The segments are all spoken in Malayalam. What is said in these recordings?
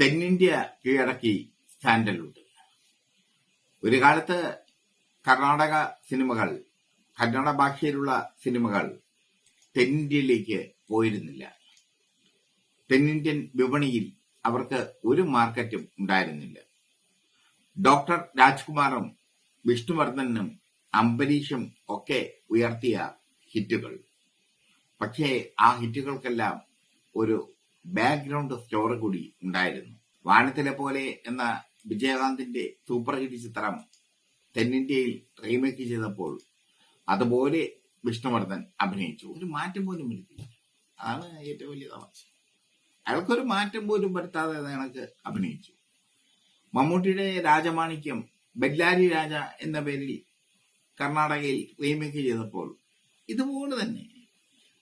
തെന്നിന്ത്യ കീഴടക്കി സ്റ്റാൻഡലുണ്ട് ഒരു കാലത്ത് കർണാടക സിനിമകൾ കന്നഡ ഭാഷയിലുള്ള സിനിമകൾ തെന്നിന്ത്യയിലേക്ക് പോയിരുന്നില്ല. തെന്നിന്ത്യൻ വിപണിയിൽ അവർക്ക് ഒരു മാർക്കറ്റും ഉണ്ടായിരുന്നില്ല. ഡോക്ടർ രാജ്കുമാറും വിഷ്ണുവർദ്ധനും അംബരീഷും ഒക്കെ ഉയർത്തിയ ഹിറ്റുകൾ. പക്ഷേ ആ ഹിറ്റുകൾക്കെല്ലാം ഒരു ബാക്ക്ഗ്രൗണ്ട് സ്റ്റോറി കൂടി ഉണ്ടായിരുന്നു. വാനത്തിലെ പോലെ എന്ന വിജയകാന്തിന്റെ സൂപ്പർ ഹിറ്റ് ചിത്രം തെന്നിന്ത്യയിൽ റീമേക്ക് ചെയ്തപ്പോൾ അതുപോലെ വിഷ്ണുവർദ്ധൻ അഭിനയിച്ചു. ഒരു മാറ്റം പോലും വരുത്തില്ല അതാണ് ഏറ്റവും വലിയ തമാശ. അയാൾക്കൊരു മാറ്റം പോലും വരുത്താതെ കണക്ക് അഭിനയിച്ചു. മമ്മൂട്ടിയുടെ രാജമാണിക്യം ബെല്ലാരി രാജ എന്ന പേരിൽ കർണാടകയിൽ റീമേക്ക് ചെയ്തപ്പോൾ ഇതുപോലെ തന്നെ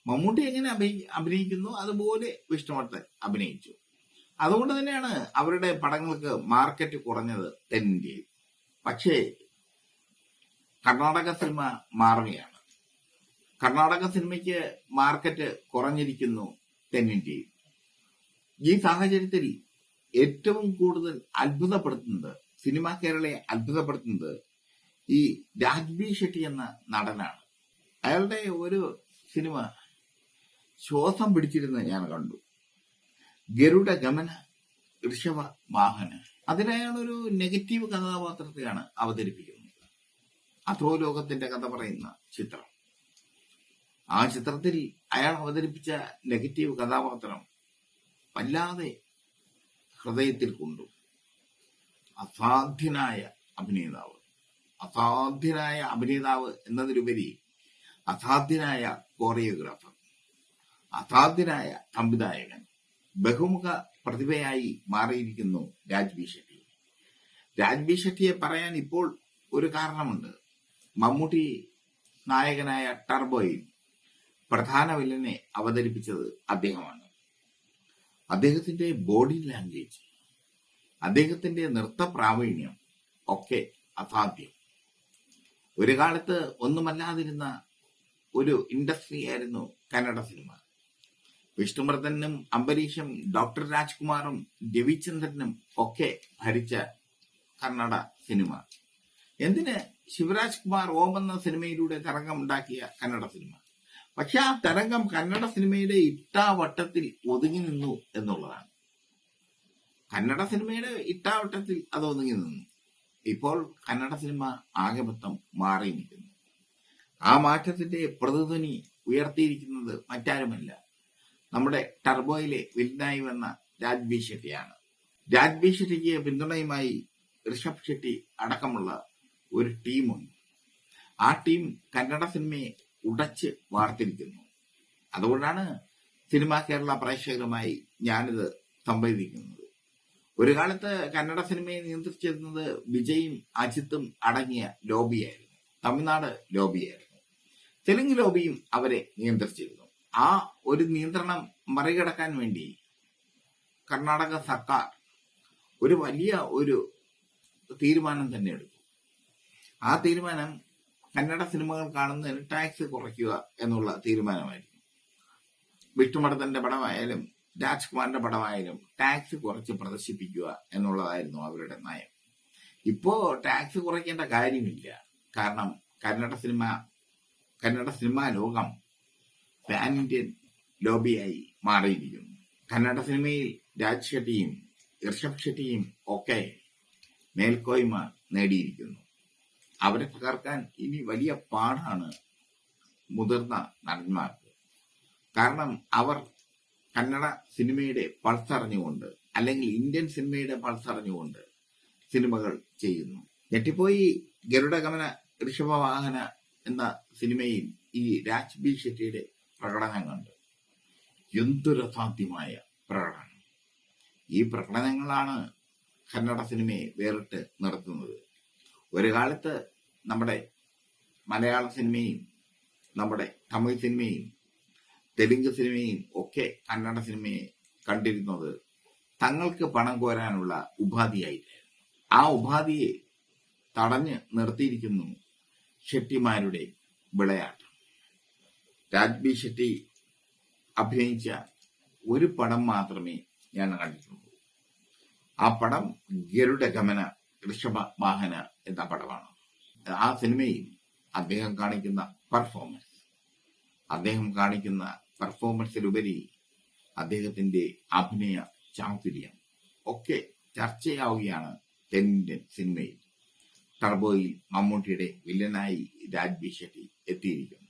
മമ്മൂട്ടി എങ്ങനെ അഭി- അഭിനയിക്കുന്നു അതുപോലെ വിഷ്ണുവർദ്ധൻ അഭിനയിച്ചു. അതുകൊണ്ട് തന്നെയാണ് അവരുടെ പടങ്ങൾക്ക് മാർക്കറ്റ് കുറഞ്ഞത് തെന്നിന്ത്യയിൽ. പക്ഷേ കർണാടക സിനിമ മാറുകയാണ്. കർണാടക സിനിമയ്ക്ക് മാർക്കറ്റ് കുറഞ്ഞിരിക്കുന്നു തെന്നിന്ത്യയിൽ. ഈ സാഹചര്യത്തിൽ ഏറ്റവും കൂടുതൽ അത്ഭുതപ്പെടുത്തുന്നത് സിനിമ കേരളയെ അത്ഭുതപ്പെടുത്തുന്നത് ഈ രാജ്ബി ഷെട്ടി എന്ന നടനാണ്. അയാളുടെ ഒരു സിനിമ ശ്വാസം പിടിച്ചിരുന്ന ഞാൻ കണ്ടു. ഗരുഡ ഗമന ഋഷഭ വാഹന അതിനയാളൊരു നെഗറ്റീവ് കഥാപാത്രത്തെയാണ് അവതരിപ്പിക്കുന്നത്. അത്രോ ലോകത്തിന്റെ കഥ പറയുന്ന ചിത്രം. ആ ചിത്രത്തിൽ അയാൾ അവതരിപ്പിച്ച നെഗറ്റീവ് കഥാപാത്രം വല്ലാതെ ഹൃദയത്തിൽ കൊണ്ടു. അസാധ്യനായ അഭിനേതാവ്. അസാധ്യനായ അഭിനേതാവ് എന്നതിലുപരി അസാധ്യനായ കോറിയോഗ്രാഫർ അസാധ്യനായ സംവിധായകൻ ബഹുമുഖ പ്രതിഭയായി മാറിയിരിക്കുന്നു രാജ്ബി ഷെട്ടി. രാജ്ബി ഷെട്ടിയെ പറയാൻ ഇപ്പോൾ ഒരു കാരണമുണ്ട്. മമ്മൂട്ടി നായകനായ ടർബോയിൽ പ്രധാന വില്ലനെ അവതരിപ്പിച്ചത് അദ്ദേഹമാണ്. അദ്ദേഹത്തിന്റെ ബോഡി ലാംഗ്വേജ് അദ്ദേഹത്തിന്റെ നൃത്ത പ്രാവീണ്യം ഒക്കെ അസാധ്യം. ഒരു കാലത്ത് ഒന്നുമല്ലാതിരുന്ന ഒരു ഇൻഡസ്ട്രി ആയിരുന്നു കന്നഡ സിനിമ. വിഷ്ണുവർദ്ധനും അംബരീഷും ഡോക്ടർ രാജ്കുമാറും രവിചന്ദ്രനും ഒക്കെ ഭരിച്ച കന്നഡ സിനിമ. എന്തിന് ശിവരാജ് കുമാർ ഓം എന്ന സിനിമയിലൂടെ തരംഗമുണ്ടാക്കിയ കന്നഡ സിനിമ? പക്ഷെ ആ തരംഗം കന്നഡ സിനിമയുടെ ഇട്ടാവട്ടത്തിൽ ഒതുങ്ങി നിന്നു എന്നുള്ളതാണ്. കന്നഡ സിനിമയുടെ ഇട്ടാവട്ടത്തിൽ അത് ഒതുങ്ങി നിന്നു. ഇപ്പോൾ കന്നഡ സിനിമ ആകെ മൊത്തം മാറി നിൽക്കുന്നു ആ മാറ്റത്തിന്റെ പ്രതിധ്വനി ഉയർത്തിയിരിക്കുന്നത് മറ്റാരുമല്ല നമ്മുടെ ടർബോയിലെ വില്ലനായി വന്ന രാജ്ബി ഷെട്ടിയാണ്. രാജ്ബി ഷെട്ടിക്ക് പിന്തുണയുമായി ഋഷഭ് ഷെട്ടി അടക്കമുള്ള ഒരു ടീമുണ്ട്. ആ ടീം കന്നഡ സിനിമയെ ഉടച്ച് വാർത്തിരിക്കുന്നു. അതുകൊണ്ടാണ് സിനിമാ കേരള പ്രേക്ഷകരുമായി ഞാനിത് സംവദിക്കുന്നത്. ഒരു കാലത്ത് കന്നഡ സിനിമയെ നിയന്ത്രിച്ചിരുന്നത് വിജയും അജിത്തും അടങ്ങിയ ലോബിയായിരുന്നു. തമിഴ്നാട് ലോബിയായിരുന്നു. തെലുങ്ക് ലോബിയും അവരെ നിയന്ത്രിച്ചിരുന്നു. ആ ഒരു നിയന്ത്രണം മറികടക്കാൻ വേണ്ടി കർണാടക സർക്കാർ ഒരു വലിയ ഒരു തീരുമാനം തന്നെ എടുത്തു ആ തീരുമാനം കന്നഡ സിനിമകൾ കാണുന്നതിന് ടാക്സ് കുറയ്ക്കുക എന്നുള്ള തീരുമാനമായിരുന്നു വിഷ്ണുമഠത്തിന്റെ പടമായാലും രാജ്കുമാറിന്റെ പടമായാലും ടാക്സ് കുറച്ച് പ്രദർശിപ്പിക്കുക എന്നുള്ളതായിരുന്നു അവരുടെ നയം. ഇപ്പോ ടാക്സ് കുറയ്ക്കേണ്ട കാര്യമില്ല. കാരണം കന്നഡ സിനിമ കന്നഡ സിനിമാ ലോകം പാൻ ലോബിയായി മാറിയിരിക്കുന്നു. കന്നഡ സിനിമയിൽ രാജ് ഷെട്ടിയും ഋഷഭ് ഷെട്ടിയും ഒക്കെ മേൽക്കോയ്മ നേടിയിരിക്കുന്നു. അവരെ തകർക്കാൻ ഇനി വലിയ പാടാണ് മുതിർന്ന നടന്മാർക്ക്. കാരണം അവർ കന്നഡ സിനിമയുടെ പൾസ് അറിഞ്ഞുകൊണ്ട് അല്ലെങ്കിൽ ഇന്ത്യൻ സിനിമയുടെ പൾസ് അറിഞ്ഞുകൊണ്ട് സിനിമകൾ ചെയ്യുന്നു. ഞെട്ടിപ്പോയി ഗരുഡഗമന ഋഷഭവാഹന എന്ന സിനിമയിൽ ഈ രാജ് ബി ഷെട്ടിയുടെ പ്രകടനം കണ്ട് എന്തൊരസാധ്യമായ പ്രകടനം. ഈ പ്രകടനങ്ങളാണ് കന്നഡ സിനിമയെ വേറിട്ട് നിർത്തുന്നത്. ഒരു കാലത്ത് നമ്മുടെ മലയാള സിനിമയും നമ്മുടെ തമിഴ് സിനിമയും തെലുങ്ക് സിനിമയും ഒക്കെ കന്നഡ സിനിമയെ കണ്ടിരുന്നത് തങ്ങൾക്ക് പണം കോരാനുള്ള ഉപാധിയായിട്ടായിരുന്നു ആ ഉപാധിയെ തടഞ്ഞ് നിർത്തിയിരിക്കുന്നു ഷെട്ടിമാരുടെ വിളയാട്ടം. രാജ്ബി ഷെട്ടി അഭിനയിച്ച ഒരു പടം മാത്രമേ ഞാൻ കണ്ടിട്ടുള്ളൂ. ആ പടം ഗരുഡ ഗമന ഋഷഭ വാഹന എന്ന പടമാണ്. ആ സിനിമയിൽ അദ്ദേഹം കാണിക്കുന്ന പെർഫോമൻസ് അദ്ദേഹം കാണിക്കുന്ന പെർഫോമൻസിലുപരി അദ്ദേഹത്തിന്റെ അഭിനയ ചാതുര്യം ഒക്കെ ചർച്ചയാവുകയാണ് തെന്നിന്ത്യൻ സിനിമയിൽ. ടർബോയിൽ മമ്മൂട്ടിയുടെ വില്ലനായി രാജ്ബി ഷെട്ടി എത്തിയിരിക്കുന്നു.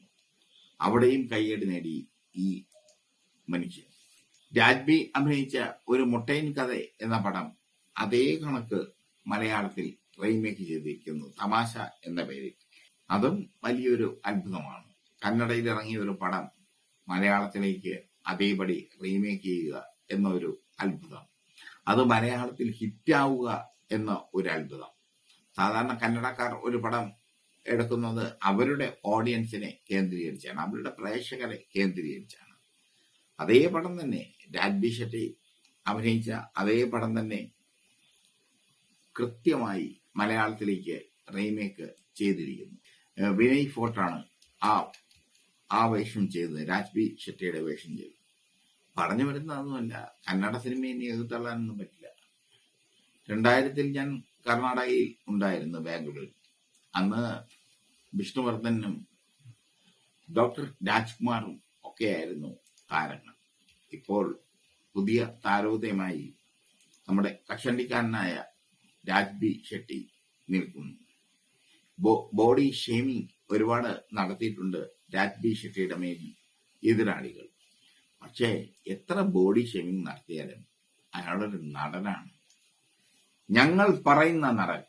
അവിടെയും കയ്യടി നേടി ഈ മനുഷ്യൻ. രാജ്ബി അഭിനയിച്ച ഒരു മുട്ടയിൻ കഥ എന്ന പടം അതേ കണക്ക് മലയാളത്തിൽ റീമേക്ക് ചെയ്തിരിക്കുന്നു തമാശ എന്ന പേരിൽ. അതും വലിയൊരു അത്ഭുതമാണ്. കന്നഡയിൽ ഇറങ്ങിയ ഒരു പടം മലയാളത്തിലേക്ക് അതേപടി റീമേക്ക് ചെയ്യുക എന്നൊരു അത്ഭുതം. അത് മലയാളത്തിൽ ഹിറ്റാവുക എന്ന ഒരു അത്ഭുതം. സാധാരണ കന്നഡക്കാർ ഒരു പടം എടുക്കുന്നത് അവരുടെ ഓഡിയൻസിനെ കേന്ദ്രീകരിച്ചാണ് അവരുടെ പ്രേക്ഷകരെ കേന്ദ്രീകരിച്ചാണ്. അതേ പടം തന്നെ രാജ്ബി ഷെട്ടി അഭിനയിച്ച അതേ പടം തന്നെ കൃത്യമായി മലയാളത്തിലേക്ക് റീമേക്ക് ചെയ്തിരിക്കുന്നു. വിനയ് ഫോർട്ടാണ് ആ ആ വേഷം ചെയ്തത് രാജ്ബി ഷെട്ടിയുടെ വേഷം ചെയ്തത്. പറഞ്ഞു വരുന്നതൊന്നുമല്ല കന്നഡ സിനിമയെ എതിർത്തള്ളാനൊന്നും പറ്റില്ല. രണ്ടായിരത്തിൽ ഞാൻ കർണാടകയിൽ ഉണ്ടായിരുന്നു ബാംഗ്ലൂരിൽ. അന്ന് വിഷ്ണുവർദ്ധനും ഡോക്ടർ രാജ്കുമാറും ഒക്കെയായിരുന്നു താരങ്ങൾ. ഇപ്പോൾ പുതിയ താരോദയമായി നമ്മുടെ കഷണ്ടിക്കാരനായ രാജ്ബി ഷെട്ടി നിൽക്കുന്നു. ബോഡി ഷേമിംഗ് ഒരുപാട് നടത്തിയിട്ടുണ്ട് രാജ്ബി ഷെട്ടിയുടെ മേൽ എതിരാളികൾ. പക്ഷേ എത്ര ബോഡി ഷേമിംഗ് നടത്തിയാലും അയാളൊരു നടനാണ്. ഞങ്ങൾ പറയുന്ന നടൻ